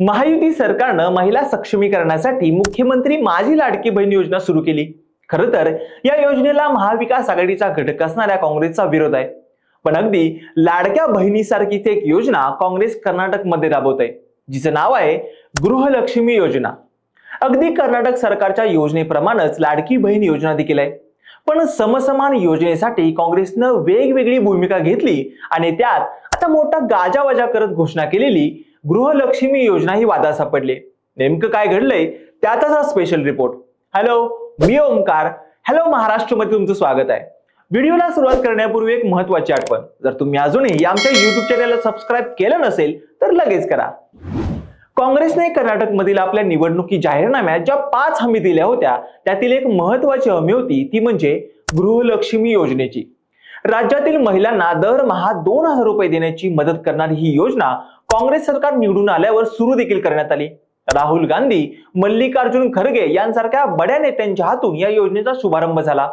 महायुती सरकारनं महिला सक्षमीकरणासाठी मुख्यमंत्री माझी लाडकी बहीण योजना सुरू केली. खरं तर या योजनेला महाविकास आघाडीचा घटक असणाऱ्या काँग्रेसचा विरोध आहे. पण अगदी लाडक्या बहिणीसारखीच एक योजना काँग्रेस कर्नाटकमध्ये राबवत आहे जिचं नाव आहे गृहलक्ष्मी योजना. अगदी कर्नाटक सरकारच्या योजनेप्रमाणेच लाडकी बहीण योजना देखील आहे. पण समसमान योजनेसाठी काँग्रेसनं वेगवेगळी भूमिका घेतली आणि त्यात आता मोठा गाजावाजा करत घोषणा केलेली गृहलक्ष्मी योजना ही वादात सापडली. नेमकं काय घडलंय? त्यातच हा स्पेशल रिपोर्ट हॅलो मी ओमकार हॅलो महाराष्ट्रमध्ये तुमचं स्वागत आहे. व्हिडिओला सुरुवात करण्यापूर्वी एक महत्वाची आठवण. जर तुम्ही अजूनही आमच्या युट्यूब चॅनलला सबस्क्राईब केलं नसेल तर लगेच करा. काँग्रेसने कर्नाटकमधील आपल्या निवडणुकी जाहीरनाम्यात ज्या पाच हमी दिल्या होत्या त्यातील एक महत्वाची हमी होती ती म्हणजे गृहलक्ष्मी योजनेची. राज्यातील महिलांना दरमहा दोन हजार रुपये देण्याची मदत करणारी ही योजना काँग्रेस सरकार निवडून आल्यावर सुरू देखील करण्यात आली. राहुल गांधी मल्लिकार्जुन खरगे यांसारख्या बड्या नेत्यांच्या हातून या योजनेचा शुभारंभ झाला.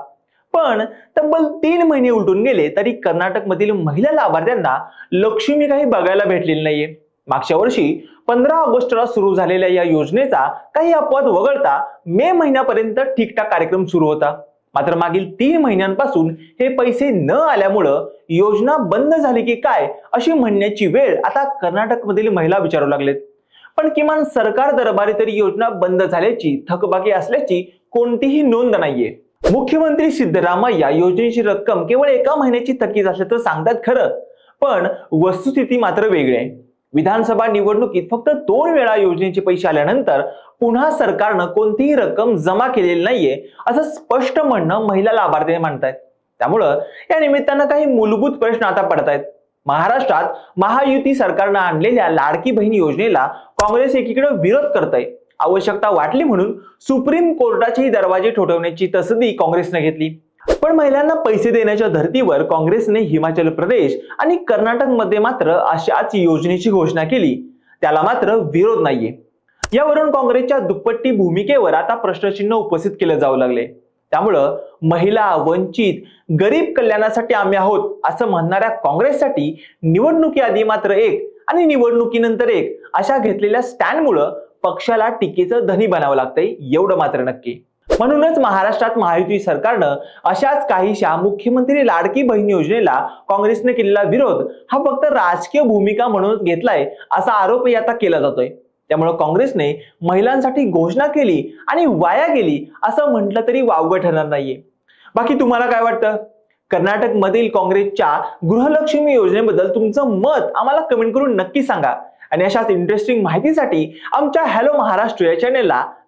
पण तब्बल तीन महिने उलटून गेले तरी कर्नाटकमधील महिला लाभार्थ्यांना लक्ष्मी काही बघायला भेटलेली नाहीये. मागच्या वर्षी पंधरा ऑगस्टला सुरू झालेल्या या योजनेचा काही अपवाद वगळता मे महिन्यापर्यंत ठीकठाक कार्यक्रम सुरू होता. मात्र मागील तीन महिन्यांपासून हे पैसे न आल्यामुळं योजना बंद झाली की काय अशी म्हणण्याची वेळ आता कर्नाटकमधील महिला विचारू लागलेत. पण किमान सरकार दरबारी तरी योजना बंद झाल्याची थकबाकी असल्याची कोणतीही नोंद नाहीये. मुख्यमंत्री सिद्धरामय्या योजनेची रक्कम केवळ एका महिन्याची थकीत असल्याचं सांगतात खरं पण वस्तुस्थिती मात्र वेगळी आहे. विधानसभा निवडणुकीत फक्त दोन वेळा योजनेचे पैसे आल्यानंतर पुन्हा सरकारनं कोणतीही रक्कम जमा केलेली नाहीये असं स्पष्ट म्हणणं महिला लाभार्थी मांडतायत. त्यामुळं या निमित्तानं काही मूलभूत प्रश्न आता पडतायत. महाराष्ट्रात महायुती सरकारनं आणलेल्या लाडकी बहीण योजनेला काँग्रेस एकीकडे विरोध करत आवश्यकता वाटली म्हणून सुप्रीम कोर्टाचेही दरवाजे ठोठवण्याची तसदी काँग्रेसनं घेतली. पण महिलांना पैसे देण्याच्या धर्तीवर काँग्रेसने हिमाचल प्रदेश आणि कर्नाटकमध्ये मात्र अशाच योजनेची घोषणा केली. त्याला मात्र विरोध नाहीये. यावरून काँग्रेसच्या दुप्पट्टी भूमिकेवर आता प्रश्नचिन्ह उपस्थित केले जाऊ लागले. त्यामुळं महिला वंचित गरीब कल्याणासाठी आम्ही आहोत असं म्हणणाऱ्या काँग्रेससाठी निवडणुकी आधी मात्र एक आणि निवडणुकीनंतर एक अशा घेतलेल्या स्टँडमुळं पक्षाला टीकेचं धनी बनावं लागतंय एवढं मात्र नक्की. म्हणूनच महाराष्ट्रात महायुती सरकारनं अशाच काहीशा मुख्यमंत्री लाडकी बहीण योजनेला काँग्रेसने केलेला विरोध हा फक्त राजकीय भूमिका म्हणून घेतलाय असा आरोपही आता केला जातोय. त्यामुळे काँग्रेसने महिलांसाठी घोषणा केली आणि वाया गेली असं म्हटलं तरी वावगं ठरणार नाहीये. बाकी तुम्हाला काय वाटतं? कर्नाटक मधील काँग्रेसच्या गृहलक्ष्मी योजनेबद्दल तुमचं मत आम्हाला कमेंट करून नक्की सांगा. आणि अशाच इंटरेस्टिंग माहितीसाठी आमच्या हॅलो महाराष्ट्र या चॅनेलला